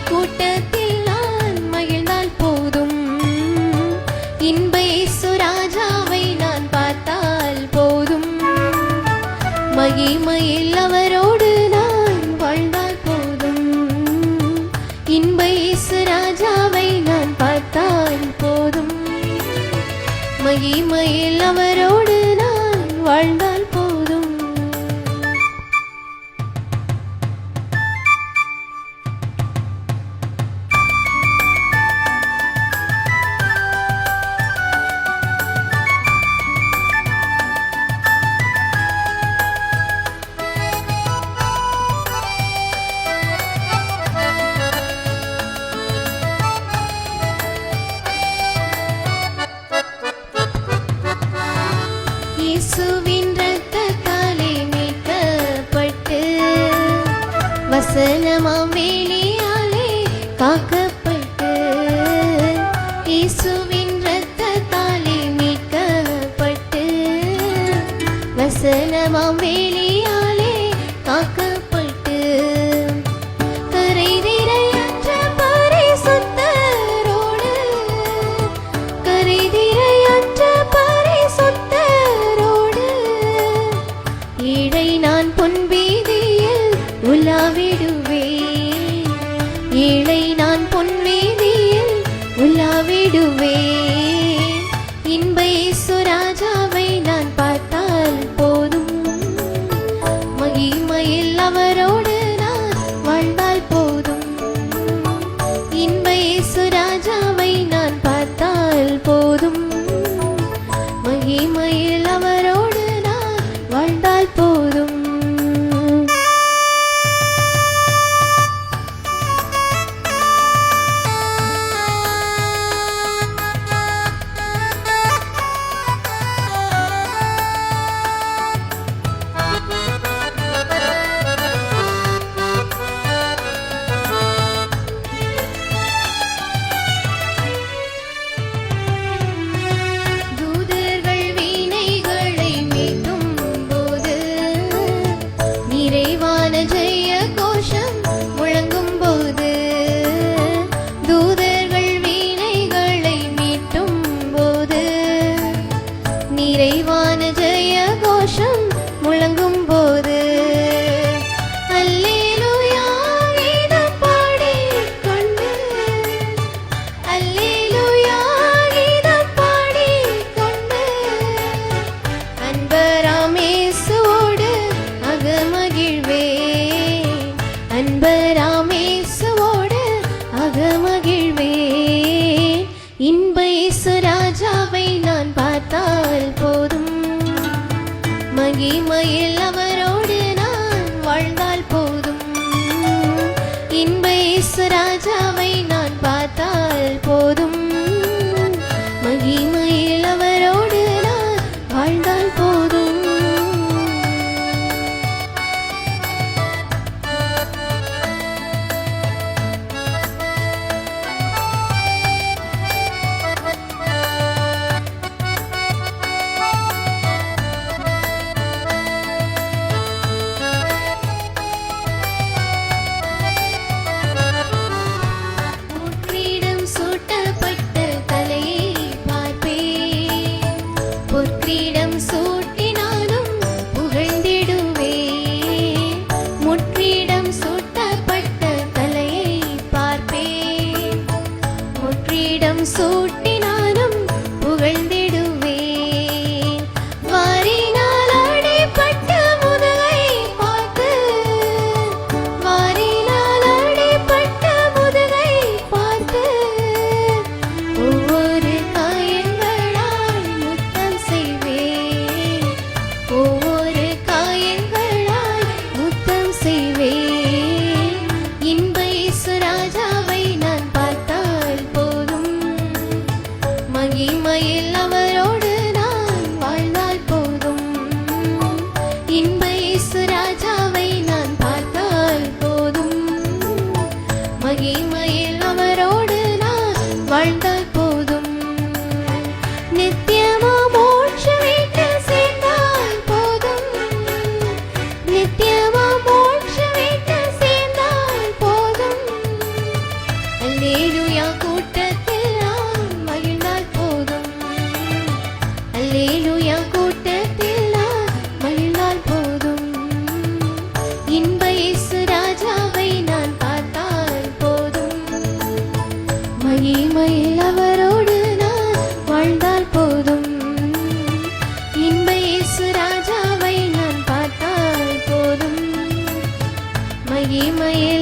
கூட்டத்தில் நான் மகிழ்ந்தால் போதும். இன்ப இயேசு ராஜாவை நான் பார்த்தால் போதும். மகிமையில் அவரோடு நான் வாழ்ந்தால் போதும். இன்ப இயேசு ராஜாவை நான் பார்த்தால் போதும். மகிமையில் அவரோடு நான் வாழ்ந்தால் வசனமாம் வேலியாலே காக்கப்பட்டு கரைதிரையற்ற பரிசுத்தரோடு கரைதிரையற்ற பரிசுத்தரோடு ஏழை நான் பொன் வீதியில் உலாவிடுவேன். ஏழை அவரோடு நான் வாழ்ந்தால் போதும். இன்ப சுராஜாவை நான் பார்த்தால் போதும். மகிமையில் பார்த்தால் போதும். மகிமையில் அவரோடு நான் வாழ்ந்தால் போதும். இன்ப ராஜாவை நான் பார்த்தால் போதும். சூட்டி Learn மகிமையில் அவரோடு